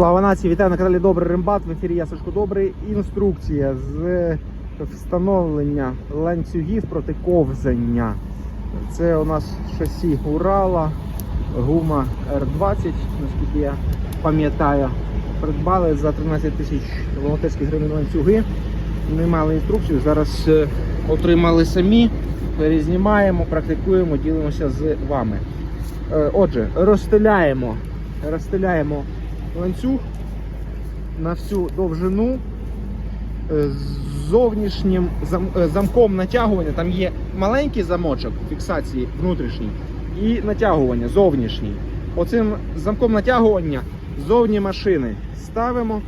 Слава нації, вітаю на каналі Добрий Римбат. В ефірі я Сашко Добрий. Інструкція з встановлення ланцюгів проти ковзання. Це у нас шасі Урала, гума R20, наскільки я пам'ятаю. Придбали за 13 тисяч волонтерських гривень ланцюги. Не мали інструкцію. Зараз е, отримали самі. Перезнімаємо, практикуємо, ділимося з вами. Е, Отже, розстеляємо, розстеляємо ланцюг на всю довжину е, з зовнішнім зам- е, замком натягування. Там є маленький замочок фіксації внутрішній і натягування зовнішній. Оцим замком натягування зовні машини ставимо,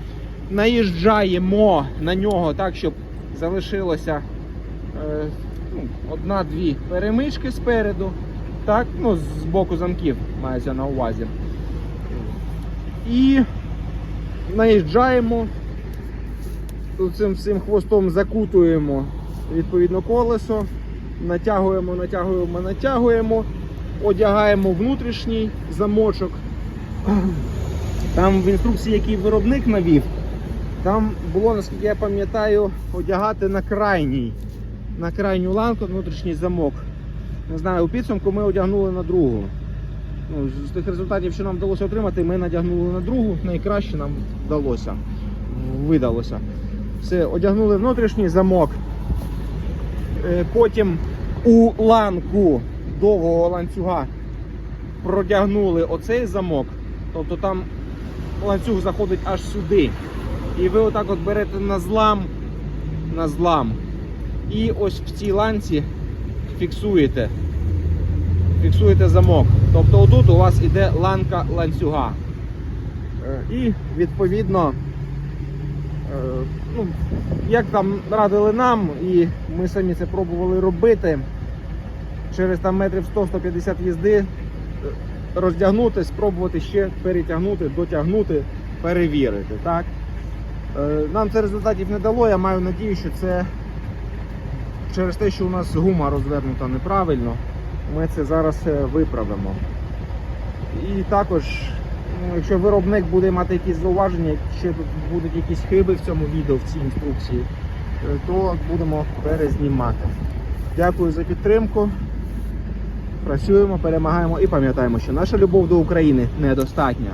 наїжджаємо на нього так, щоб залишилося е, ну, одна-дві перемички спереду. Так, ну, з боку замків мається на увазі. І наїжджаємо, цим всім хвостом закутуємо відповідно колесо, натягуємо, натягуємо, натягуємо, одягаємо внутрішній замочок. Там в інструкції, який виробник навів, там було, наскільки я пам'ятаю, одягати на крайній, на крайню ланку внутрішній замок. Не знаю, у підсумку ми одягнули на другу. Ну, з тих результатів, що нам вдалося отримати, ми надягнули на другу, найкраще нам вдалося, видалося. Все, одягнули внутрішній замок. Е, Потім у ланку довгого ланцюга продягнули оцей замок. Тобто там ланцюг заходить аж сюди. І ви отак от берете на злам, на злам. І ось в цій ланці фіксуєте. Фіксуєте замок. Тобто отут у вас іде ланка ланцюга. Е, І відповідно, е, ну, як там радили нам, і ми самі це пробували робити, через там метрів 100-150 їзди е, роздягнути, спробувати ще перетягнути, дотягнути, перевірити. Так? Нам це результатів не дало. Я маю надію, що це через те, що у нас гума розвернута неправильно, ми це зараз е, виправимо. І також, ну, якщо виробник буде мати якісь зауваження, якщо тут будуть якісь хиби в цьому відео, в цій інструкції, е, то будемо перезнімати. Дякую за підтримку. Працюємо, перемагаємо і пам'ятаємо, що наша любов до України недостатня.